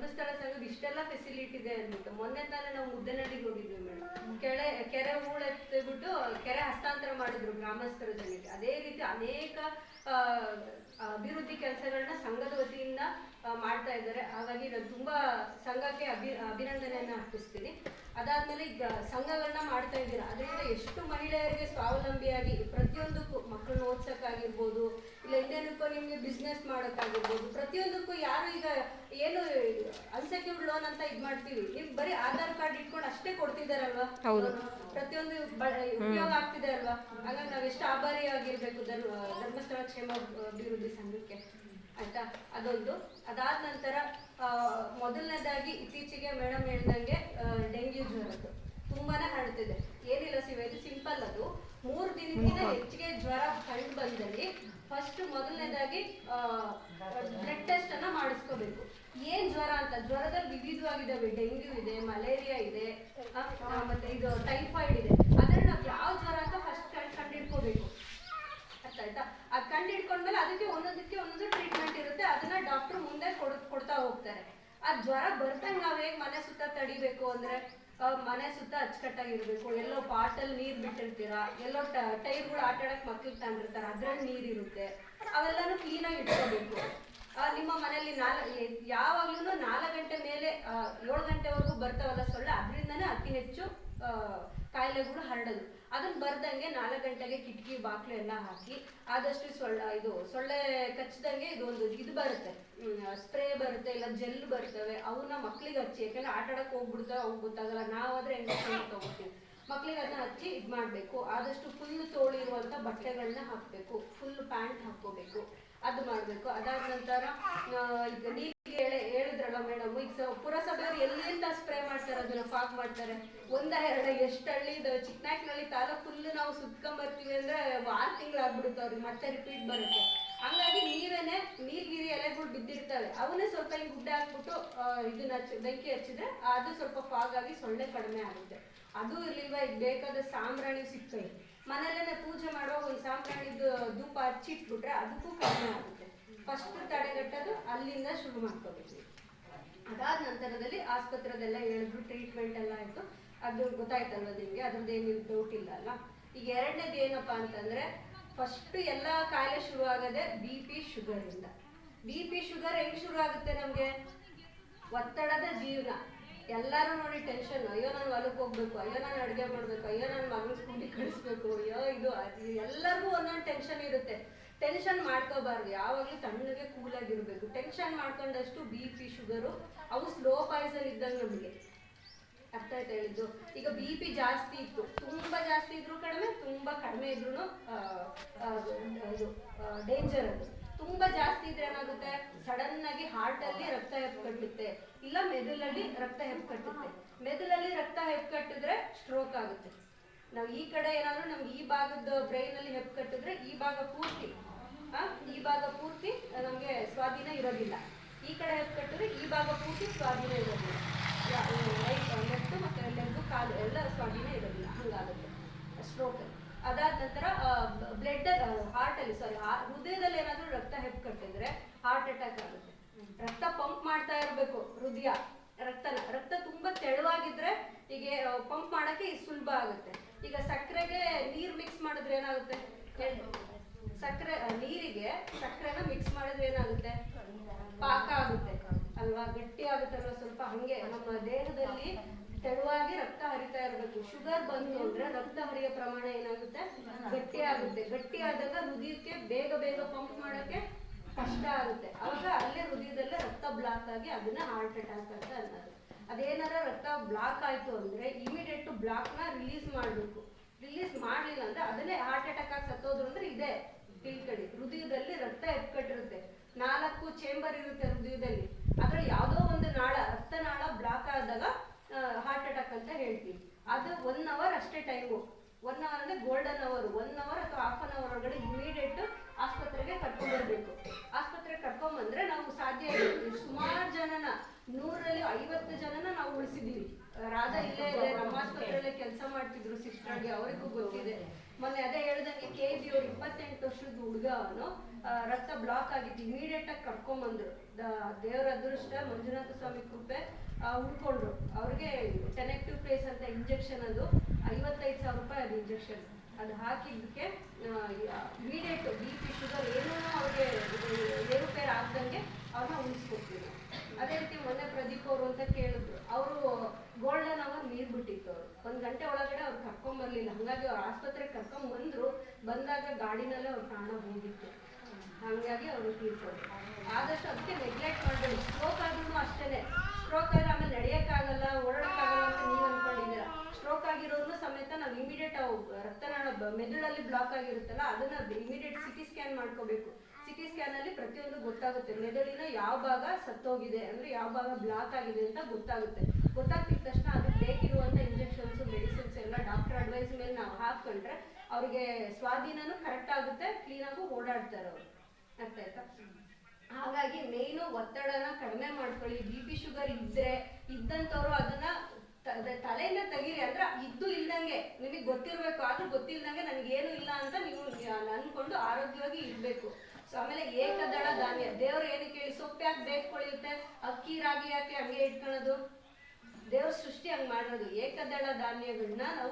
ಧರ್ಮಸ್ಥಳ ಸಂಘದ ಇಷ್ಟೆಲ್ಲ ಫೆಸಿಲಿಟಿ ಇದೆ ಅಂದ್ಬಿಟ್ಟು ಮೊನ್ನೆ ತಾನೇ ನಾವು ಮುದ್ದನಹಳ್ಳಿಗೆ ಹೋಗಿದ್ವಿ ಮೇಡಮ್ ಕೆರೆ ಕೆರೆ ಹೂಳೆತ್ತಿಬಿಟ್ಟು ಕೆರೆ ಹಸ್ತಾಂತರ ಮಾಡಿದ್ರು ಗ್ರಾಮಸ್ಥರ ಜನಕ್ಕೆ. ಅದೇ ರೀತಿ ಅನೇಕ ಅಭಿವೃದ್ಧಿ ಕೆಲಸಗಳನ್ನ ಸಂಘದ ವತಿಯಿಂದ ಮಾಡ್ತಾ ಇದ್ದಾರೆ. ಹಾಗಾಗಿ ನಾನು ತುಂಬಾ ಸಂಘಕ್ಕೆ ಅಭಿ, ಅಭಿನಂದನೆಯನ್ನ ಅರ್ಪಿಸ್ತೀನಿ. ಅದಾದ್ಮೇಲೆ ಸಂಘಗಳನ್ನ ಮಾಡ್ತಾ ಇದ್ದೀರಾ. ಅದರಿಂದ ಎಷ್ಟು ಮಹಿಳೆಯರಿಗೆ ಸ್ವಾವಲಂಬಿಯಾಗಿ ಪ್ರತಿಯೊಂದಕ್ಕೂ ಮಕ್ಕಳನ್ನ ಓದ್ಸಕ್ಕಾಗಿರ್ಬೋದು ಇಲ್ಲ ಇನ್ನೇನಕ್ಕೂ ನಿಮ್ಗೆ ಬಿಸ್ನೆಸ್ ಮಾಡೋಕ್ಕಾಗಿರ್ಬೋದು ಪ್ರತಿಯೊಂದಕ್ಕೂ ಯಾರು ಈಗ ಏನು ಅನ್ಸೆಕ್ಯೂರ್ಡ್ ಲೋನ್ ಅಂತ ಇದು ಮಾಡ್ತೀವಿ ನೀವು ಬರೀ ಆಧಾರ್ ಕಾರ್ಡ್ ಇಟ್ಕೊಂಡು ಅಷ್ಟೇ ಕೊಡ್ತಿದಾರಲ್ವಾ? ಹೌದು. ಪ್ರತಿಯೊಂದು ಉಪಯೋಗ ಆಗ್ತಿದೆ ಅಲ್ವಾ? ಹಾಗಾಗಿ ನಾವು ಎಷ್ಟು ಆಭಾರಿಯಾಗಿರ್ಬೇಕು ಧರ್ಮ ಧರ್ಮಸ್ಥಳ ಕ್ಷೇಮ ಅಭಿವೃದ್ಧಿ ಸಂಘಕ್ಕೆ. ಆಯ್ತಾ? ಅದೊಂದು. ಅದಾದ ನಂತರ ಮೊದಲನೇದಾಗಿ ಇತ್ತೀಚೆಗೆ ಮೇಡಮ್ ಹೇಳ್ದಂಗೆ ಡೆಂಗ್ಯೂ ಜ್ವರದ್ದು ತುಂಬಾನೇ ಹರಡ್ತಿದೆ. ಏನಿಲ್ಲ ಸಿವೆ ಇದು ಸಿಂಪಲ್ ಅದು. ಮೂರು ದಿನಕ್ಕಿಂತ ಹೆಚ್ಚಿಗೆ ಜ್ವರ ಕಂಡು ಬಂದಲ್ಲಿ ಫಸ್ಟ್ ಮೊದಲನೇದಾಗಿ ಬ್ಲಡ್ ಟೆಸ್ಟ್ ಅನ್ನ ಮಾಡಿಸ್ಕೋಬೇಕು. ಏನ್ ಜ್ವರ ಅಂತ? ಜ್ವರದಲ್ಲಿ ವಿವಿಧವಾಗಿದ್ದಾವೆ ಡೆಂಗ್ಯೂ ಇದೆ, ಮಲೇರಿಯಾ ಇದೆ ಮತ್ತೆ ಇದು ಟೈಫಾಯ್ಡ್ ಇದೆ. ಅದನ್ನ ನಾವು ಯಾವ ಜ್ವರ ಅಂತ ಫಸ್ಟ್ ಕಂಡಿಡ್ಕೋಬೇಕು. ಅರ್ಥ ಆಯ್ತಾ? ಅದ್ ಕಂಡಿಡ್ಕೊಂಡ್ಮೇಲೆ ಅದಕ್ಕೆ ಒಂದೊಂದಕ್ಕೆ ಒಂದೊಂದು ಟ್ರೀಟ್ಮೆಂಟ್ ಇರುತ್ತೆ. ಅದನ್ನ ಡಾಕ್ಟರ್ ಮುಂದೆ ಕೊಡ್, ಕೊಡ್ತಾ ಹೋಗ್ತಾರೆ. ಆ ಜ್ವರ ಬರ್ತಂಗ್ ನಾವ್ ಹೇಗ್ ಮನೆ ಸುತ್ತ ತಡಿಬೇಕು ಅಂದ್ರೆ? ಮನೆ ಸುತ್ತ ಅಚ್ಚುಕಟ್ಟಾಗಿರ್ಬೇಕು ಎಲ್ಲೋ ಪಾಟಲ್ಲಿ ನೀರ್ ಬಿಟ್ಟಿರ್ತೀರಾ, ಎಲ್ಲೋ ಟೈರ್ಗಳು ಆಟ ಆಡಕ್ ಮಕ್ಳಿಗೆ ತಂದಿರ್ತಾರ, ಅದ್ರಲ್ಲಿ ನೀರ್ ಇರುತ್ತೆ. ಅವೆಲ್ಲಾನು ಕ್ಲೀನಾಗಿ ಇಟ್ಕೋಬೇಕು. ನಿಮ್ಮ ಮನೆಯಲ್ಲಿ ನಾಲ್ ಯಾವಾಗ್ಲೂ ನಾಲ್ಕು ಗಂಟೆ ಮೇಲೆ ಏಳು ಗಂಟೆವರೆಗೂ ಬರ್ತಾವಲ್ಲ ಸೊಳ್ಳೆ, ಅದರಿಂದನೇ ಅತಿ ಹೆಚ್ಚು ಕಾಯಿಲೆಗಳು ಹರಡೋದು. ಅದನ್ನ ಬರ್ದಂಗೆ ನಾಲ್ಕು ಗಂಟೆಗೆ ಕಿಟಕಿ, ಬಾಕ್ಲು ಎಲ್ಲ ಹಾಕಿ ಆದಷ್ಟು ಸೊಳ್ಳೆ, ಇದು ಸೊಳ್ಳೆ ಕಚ್ಚದಂಗೆ ಇದೊಂದು ಇದು ಬರುತ್ತೆ. ಸ್ಪ್ರೇ ಬರುತ್ತೆ, ಇಲ್ಲ ಜೆಲ್ ಬರ್ತವೆ. ಅವನ್ನ ಮಕ್ಳಿಗೆ ಹಚ್ಚಿ, ಯಾಕಂದ್ರೆ ಆಟ ಆಡಕ್ ಹೋಗ್ಬಿಡ್ತಾವೆ, ಅವ್ಗೆ ಗೊತ್ತಾಗಲ್ಲ. ನಾವಾದ್ರೆ ಇಂಜೆಕ್ಷನ್ ತಗೋತೀವಿ. ಮಕ್ಳಿಗೆ ಅದನ್ನ ಹಚ್ಚಿ ಇದು ಮಾಡಬೇಕು ಆದಷ್ಟು ಫುಲ್ ತೋಳಿರುವಂತ ಬಟ್ಟೆಗಳನ್ನ ಹಾಕಬೇಕು. ಫುಲ್ ಪ್ಯಾಂಟ್ ಹಾಕೋಬೇಕು ಅದು ಮಾಡಬೇಕು. ಅದಾದ ನಂತರ ಈಗ ನೀರಿಗೆ ಹೇಳಿ, ಹೇಳಿದ್ರಲ್ಲ ಮೇಡಮ್, ಈಗ ಪುರಸಭೆಯವರು ಎಲ್ಲಿಂದ ಸ್ಪ್ರೇ ಮಾಡ್ತಾರೆ ಅದನ್ನ ಫಾಗ್ ಮಾಡ್ತಾರೆ? ಒಂದ, ಎರಡು, ಎಷ್ಟು ಹಳ್ಳಿ ಇದೆ ಚಿಕ್ಕನಾಕ್ನಳ್ಳಿ ತಾಲೂಕು ಫುಲ್ ನಾವು ಸುತ್ಕೊಂಬರ್ತೀವಿ ಅಂದ್ರೆ ಆರು ತಿಂಗಳು ಆಗ್ಬಿಡುತ್ತೆ ಅವ್ರಿಗೆ, ಮತ್ತೆ ರಿಪೀಟ್ ಬರುತ್ತೆ. ಹಂಗಾಗಿ ನೀವೇನೆ ನೀರ್ಗಿರಿ ಎಲೆಗಳು ಬಿದ್ದಿರ್ತವೆ. ಅವನ್ನೇ ಸ್ವಲ್ಪ ಹಿಂಗೆ ಗುಡ್ಡ ಹಾಕ್ಬಿಟ್ಟು ಇದನ್ನ ಬೆಂಕಿ ಹಚ್ಚಿದ್ರೆ ಅದು ಸ್ವಲ್ಪ ಫಾಗ್ ಆಗಿ ಸೊಳ್ಳೆ ಕಡಿಮೆ ಆಗುತ್ತೆ. ಅದು ಇರ್ಲಿಲ್ವಾ, ಈಗ ಬೇಕಾದ ಸಾಂಬ್ರಾಣಿ ಸಿಗ್ತವೆ ಮನೆಯಲ್ಲೇನೆ ಪೂಜೆ ಮಾಡೋ ಒಂದು ಸಾಂಬ್ರಾಣಿದು ಧೂಪ ಹಚ್ಚಿಟ್ಬಿಟ್ರೆ ಅದಕ್ಕೂ ಕಡಿಮೆ ಆಗುತ್ತೆ. ಫಸ್ಟ್ ತಡೆಗಟ್ಟೋದು ಅಲ್ಲಿಂದ ಶುರು ಮಾಡ್ಕೋಬೇಕು. ಅದಾದ ನಂತರದಲ್ಲಿ ಆಸ್ಪತ್ರೆದೆಲ್ಲ ಹೇಳಿದ್ರು ಟ್ರೀಟ್ಮೆಂಟ್ ಎಲ್ಲ ಆಯ್ತು. ಅದು ಗೊತ್ತಾಯ್ತಲ್ವ ನಿಮಗೆ, ಅದ್ರದ್ದು ಏನು ಡೌಟ್ ಇಲ್ಲ ಅಲ್ಲ ಈಗ ಎರಡನೇದು ಏನಪ್ಪಾ ಅಂತಂದ್ರೆ ಫಸ್ಟ್ ಎಲ್ಲ ಕಾಯಿಲೆ ಶುರು ಆಗದೆ ಬಿ ಪಿ ಶುಗರ್ ಇಂದ ಬಿ ಪಿ ಶುಗರ್ ಹೆಂಗ್ ಶುರು ಆಗುತ್ತೆ ನಮಗೆ? ಒತ್ತಡದ ಜೀವನ. ಎಲ್ಲರೂ ನೋಡಿ ಟೆನ್ಷನ್ ಅಯ್ಯೋ, ನಾನು ಹೊಲಕ್ಕೆ ಹೋಗ್ಬೇಕು, ಅಯ್ಯೋ, ನಾನು ಅಡುಗೆ ಮಾಡ್ಬೇಕು, ಅಯ್ಯೋ, ನಾನು ಮಗನ ಸ್ಕೂಲಿಗೆ ಕಳಿಸ್ಬೇಕು, ಅಯ್ಯೋ, ಇದು ಎಲ್ಲರಿಗೂ ಒಂದೊಂದು ಟೆನ್ಷನ್ ಇರುತ್ತೆ. ಟೆನ್ಷನ್ ಮಾಡ್ಕೋಬಾರ್ದು. ಯಾವಾಗಲೂ ತಣ್ಣಗೆ ಕೂಲಾಗಿರ್ಬೇಕು ಟೆನ್ಷನ್ ಮಾಡ್ಕೊಂಡಷ್ಟು ಬಿ ಪಿ ಶುಗರು ಅವು ಸ್ಲೋ ಪಾಯ್ಸನ್ ಇದ್ದಂಗೆ ನಮಗೆ. ಅರ್ಥ ಆಯ್ತಾ ಹೇಳಿದ್ದು? ಈಗ ಬಿ ಪಿ ಜಾಸ್ತಿ ಇತ್ತು. ತುಂಬಾ ಜಾಸ್ತಿ ಇದ್ರು ಕಡಿಮೆ, ತುಂಬಾ ಕಡಿಮೆ ಇದ್ರು ಇದು ಡೇಂಜರ್ ಅದು. ತುಂಬಾ ಜಾಸ್ತಿ ಇದ್ರೆ ಏನಾಗುತ್ತೆ? ಸಡನ್ ಆಗಿ ಹಾರ್ಟ್ ಅಲ್ಲಿ ರಕ್ತ ಹೆಪ್ಪುಕಟ್ಟುತ್ತೆ ಇಲ್ಲ ಮೆದುಳಲ್ಲಿ ರಕ್ತ ಹೆಪ್ಪುಕಟ್ಟುತ್ತೆ ಮೆದುಳಲ್ಲಿ ರಕ್ತ ಹೆಪ್ಪುಕಟ್ಟಿದ್ರೆ ಸ್ಟ್ರೋಕ್ ಆಗುತ್ತೆ. ನಾವು ಈ ಕಡೆ ಏನಾದ್ರು ನಮ್ಗೆ ಈ ಭಾಗದ ಬ್ರೈನ್ ಅಲ್ಲಿ ಹೆಪ್ಪುಕಟ್ಟಿದ್ರೆ ಈ ಭಾಗ ಪೂರ್ತಿ ಈ ಭಾಗ ಪೂರ್ತಿ ನಮಗೆ ಸ್ವಾಧೀನ ಇರೋದಿಲ್ಲ. ಈ ಕಡೆ ಹೆಪ್ಪುಕಟ್ಟಿದ್ರೆ ಈ ಭಾಗ ಪೂರ್ತಿ ಸ್ವಾಧೀನ ಇರೋದಿಲ್ಲ. ಲೆಫ್ಟ್ ಮತ್ತೆ ಲೆಗ್ ಕಾಲು ಎಲ್ಲ ಸ್ವಾಧೀನ ಇರೋದಿಲ್ಲ. ಹಂಗಾಗುತ್ತೆ. ಸ್ಟ್ರೋಕ್ ಅದಾದ ನಂತರ ಬ್ಲಡ್ ಹಾರ್ಟ್ ಅಲ್ಲಿ ಸಾರಿ ಹೃದಯದಲ್ಲಿ ಏನಾದ್ರೂ ರಕ್ತ ಹೆಪ್ಪುಕಟ್ಟಿದ್ರೆ ಹಾರ್ಟ್ ಅಟ್ಯಾಕ್ ಆಗುತ್ತೆ. ರಕ್ತ ಪಂಪ್ ಮಾಡ್ತಾ ಇರಬೇಕು, ಹೃದಯ ರಕ್ತ ರಕ್ತ ತುಂಬಾ ತೆಳುವಾಗಿದ್ರೆ ಈಗ ಪಂಪ್ ಮಾಡಕ್ಕೆ ಸುಲಭ ಆಗುತ್ತೆ. ಈಗ ಸಕ್ಕರೆಗೆ ನೀರ್ ಮಿಕ್ಸ್ ಮಾಡಿದ್ರೆ ಏನಾಗುತ್ತೆ? ಸಕ್ಕರೆ ನೀರಿಗೆ ಸಕ್ಕರೆನ ಮಿಕ್ಸ್ ಮಾಡಿದ್ರೆ ಏನಾಗುತ್ತೆ? ಪಾಕ ಆಗುತ್ತೆ. ಅಲ್ವಾ? ಗಟ್ಟಿ ಆಗುತ್ತಲ್ವಾ? ಸ್ವಲ್ಪ ಹಂಗೆ. ನಮ್ಮ ದೇಹದಲ್ಲಿ ತೆಳುವಾಗಿ ರಕ್ತ ಹರಿತಾ ಇರಬೇಕು. ಶುಗರ್ ಬಂತು ಅಂದ್ರೆ ರಕ್ತ ಹರಿಯೋ ಪ್ರಮಾಣ ಏನಾಗುತ್ತೆ? ಗಟ್ಟಿ ಆಗುತ್ತೆ ಗಟ್ಟಿ ಆದಾಗ ಹೃದಯಕ್ಕೆ ಬೇಗ ಬೇಗ ಪಂಪ್ ಮಾಡೋಕೆ ಕಷ್ಟ ಆಗುತ್ತೆ. ಅವಾಗ ಅಲ್ಲೇ ಹೃದಯದಲ್ಲೇ ರಕ್ತ ಬ್ಲಾಕ್ ಆಗಿ ಅದನ್ನ ಹಾರ್ಟ್ ಅಟ್ಯಾಕ್ ಅಂತ ಅನ್ನೋದು. ಅದೇನಾರ ರಕ್ತ ಬ್ಲಾಕ್ ಆಯ್ತು ಅಂದ್ರೆ ಇಮಿಡಿಯೇಟ್ ಬ್ಲಾಕ್ನ ರಿಲೀಸ್ ಮಾಡ್ಬೇಕು. ರಿಲೀಸ್ ಮಾಡ್ಲಿಲ್ಲ ಅಂದ್ರೆ ಅದನ್ನೇ ಹಾರ್ಟ್ ಅಟ್ಯಾಕ್ ಆಗಿ ಸತ್ತೋದ್ರು ಅಂದ್ರೆ ಇದೆ ತಿಳ್ಕೊಳ್ಳಿ ಹೃದಯದಲ್ಲಿ ರಕ್ತ ಎತ್ಕಟ್ಟಿರುತ್ತೆ. ನಾಲ್ಕು ಚೇಂಬರ್ ಇರುತ್ತೆ ಹೃದಯದಲ್ಲಿ. ಅದ್ರಲ್ಲಿ ಯಾವುದೋ ಒಂದು ನಾಳ, ರಕ್ತನಾಳ ಬ್ಲಾಕ್ ಆದಾಗ ಹಾರ್ಟ್ ಅಟ್ಯಾಕ್ ಅಂತ ಹೇಳ್ತೀವಿ. ಅದು ಒನ್ ಅವರ್ ಅಷ್ಟೇ ಟೈಮು ಒನ್ ಅವರ್ ಅಂದರೆ ಗೋಲ್ಡನ್ ಅವರ್ ಒನ್ ಅವರ್ ಅಥವಾ ಹಾಫ್ ಅನ್ ಅವರ್ ಒಳಗಡೆ ಇಮಿಡಿಯೇಟ್ ಆಸ್ಪತ್ರೆಗೆ ಕರ್ಕೊಂಡು ಬರಬೇಕು. ಆಸ್ಪತ್ರೆಗೆ ಕರ್ಕೊಂಡ್ ಬಂದ್ರೆ ನಾವು ಸಾಧ್ಯ ಸುಮಾರು ಜನನ ನೂರಲ್ಲಿ ಐವತ್ತು ಜನನ ನಾವು ಉಳಿಸಿದ್ದೀವಿ ರಾಧಾ ಇಲ್ಲೇ ನಮ್ಮ ಆಸ್ಪತ್ರೆಯಲ್ಲೇ ಕೆಲಸ ಮಾಡ್ತಿದ್ರು ಸಿಸ್ಟರ್ಗೆ ಅವರಿಗೂ ಗೊತ್ತಿದೆ. ಮೊನ್ನೆ ಅದೇ ಹೇಳ್ದಂಗೆ ಕೆ ಬಿ ಅವ್ರು ಇಪ್ಪತ್ತೆಂಟು ವರ್ಷದ ಹುಡುಗ ಅವನು. ರಕ್ತ ಬ್ಲಾಕ್ ಆಗಿತ್ತು ಇಮಿಡಿಯೇಟ್ ಆಗಿ ಕರ್ಕೊಂಬಂದ್ರು. ದೇವರ ಅದೃಷ್ಟ, ಮಂಜುನಾಥ ಸ್ವಾಮಿ ಕೃಪೆ ಹುಡ್ಕೊಂಡ್ರು. ಅವ್ರಿಗೆ ಟೆನೆಕ್ಟಿವ್ ಪ್ಲೇಸ್ ಅಂತ ಇಂಜೆಕ್ಷನ್ ಅದು, ಐವತ್ತೈದು ಸಾವಿರ ರೂಪಾಯಿ ಅದು ಇಂಜೆಕ್ಷನ್ ಅದು ಹಾಕಿದ್ದಕ್ಕೆ ಇಮಿಡಿಯೇಟ್ ಬಿ ಪಿ ಶುಗರ್ ಏನೂ ಅವ್ರಿಗೆ ಏರುಪೇರು ಆಗ್ದಂಗೆ ಅವ್ರನ್ನ ಉಳಿಸ್ಕೊಡ್ತೀವಿ ಅದೇ ರೀತಿ ಮೊನ್ನೆ ಪ್ರದೀಪ್ ಅವರು ಅಂತ ಕೇಳಿದ್ರು. ಅವರು ಗೋಲ್ಡನ್ ಅವರ್ ನೀರ್ ಬಿಟ್ಟಿತ್ತು ಅವರು. ಒಂದ್ ಗಂಟೆ ಒಳಗಡೆ ಅವ್ರು ಕರ್ಕೊಂಡ್ ಬರ್ಲಿಲ್ಲ ಹಂಗಾಗಿ ಅವ್ರ ಆಸ್ಪತ್ರೆಗೆ ಕರ್ಕೊಂಡ್ ಬಂದ್ರು ಬಂದಾಗ ಗಾಡಿನಲ್ಲೇ ಅವ್ರು ಪ್ರಾಣ ಹೋಗಿತ್ತು. ಹಂಗಾಗಿ ಅವರು ತಿಳ್ಕೊಳ್ಳಿ ಆದಷ್ಟು ಅದಕ್ಕೆ ನೆಗ್ಲೆಕ್ಟ್ ಮಾಡಬೇಡಿ. ಸ್ಟ್ರೋಕ್ ಆದ್ರೂ ಅಷ್ಟೇ ಸ್ಟ್ರೋಕ್ ಆದ್ರೆ ಆಮೇಲೆ ನಡೆಯೋಕ್ಕಾಗಲ್ಲ, ಓಡಾಡೋಕ್ಕಾಗಲ್ಲ ಅಂತ ನೀವು ಅನ್ಕೊಂಡಿದ್ದೀರಾ? ಸ್ಟ್ರೋಕ್ ಆಗಿರೋರ್ನು ಸಮೇತ ನಾವು ಇಮಿಡಿಯೇಟ್ ಅವು ರಕ್ತನಾಳ ಮೆದುಳಲ್ಲಿ ಬ್ಲಾಕ್ ಆಗಿರುತ್ತಲ್ಲ, ಅದನ್ನ ಇಮಿಡಿಯೇಟ್ ಸಿಟಿ ಸ್ಕ್ಯಾನ್ ಮಾಡ್ಕೋಬೇಕು. ಸಿಟಿ ಸ್ಕ್ಯಾನ್ ಅಲ್ಲಿ ಪ್ರತಿಯೊಂದು ಗೊತ್ತಾಗುತ್ತೆ. ಮೆದುಳಿನ ಯಾವ ಭಾಗ ಸತ್ತೋಗಿದೆ, ಅಂದ್ರೆ ಯಾವ ಭಾಗ ಬ್ಲಾಕ್ ಆಗಿದೆ ಅಂತ ಗೊತ್ತಾಗುತ್ತೆ. ಗೊತ್ತಾಗ್ತಿದ ತಕ್ಷಣ ಅದಕ್ಕೆ ಬೇಕಿರುವಂತ ಇಂಜೆಕ್ಷನ್ಸ್ ಮೆಡಿಸಿನ್ಸ್ ಎಲ್ಲ ಡಾಕ್ಟರ್ ಅಡ್ವೈಸ್ ಮೇಲೆ ನಾವು ಹಾಕೊಂಡ್ರೆ ಅವ್ರಿಗೆ ಸ್ವಾಧೀನನೂ ಕರೆಕ್ಟ್ ಆಗುತ್ತೆ ಕ್ಲೀನಾಗೂ ಓಡಾಡ್ತಾರೆ ಅವರು. ಅರ್ಥ ಹಾಗಾಗಿ ಮೇಯ್ನು ಒತ್ತಡನ ಕಡಿಮೆ ಮಾಡ್ಕೊಳ್ಳಿ. ಬಿ ಪಿ ಶುಗರ್ ಇದ್ರೆ ಇದ್ದಂಥವ್ರು ಅದನ್ನ ತಲೆಯಿಂದ ತೆಗೀರಿ. ಅಂದ್ರೆ ಇದ್ದು ಇಲ್ದಂಗೆ ನಿಮಗೆ ಗೊತ್ತಿರ್ಬೇಕು. ಆದ್ರೂ ಗೊತ್ತಿಲ್ದಂಗೆ ನನಗೇನು ಇಲ್ಲ ಅಂತ ನೀವು ಅನ್ಕೊಂಡು ಆರೋಗ್ಯವಾಗಿ ಇರ್ಬೇಕು. ಸೊ ಆಮೇಲೆ ಏಕದಳ ಧಾನ್ಯ. ದೇವ್ರು ಏನಕ್ಕೆ ಹೇಳಿ ಸೊಪ್ಪು ಯಾಕೆ ಬೇಕು ಕೊಳಿಯುತ್ತೆ? ಅಕ್ಕಿ, ರಾಗಿ ಯಾಕೆ ಹಂಗೆ ಇಟ್ಕೊಳ್ಳೋದು? ದೇವ್ರ ಸೃಷ್ಟಿ ಹಂಗೆ ಮಾಡೋದು. ಏಕದಳ ಧಾನ್ಯಗಳನ್ನ ನಾವು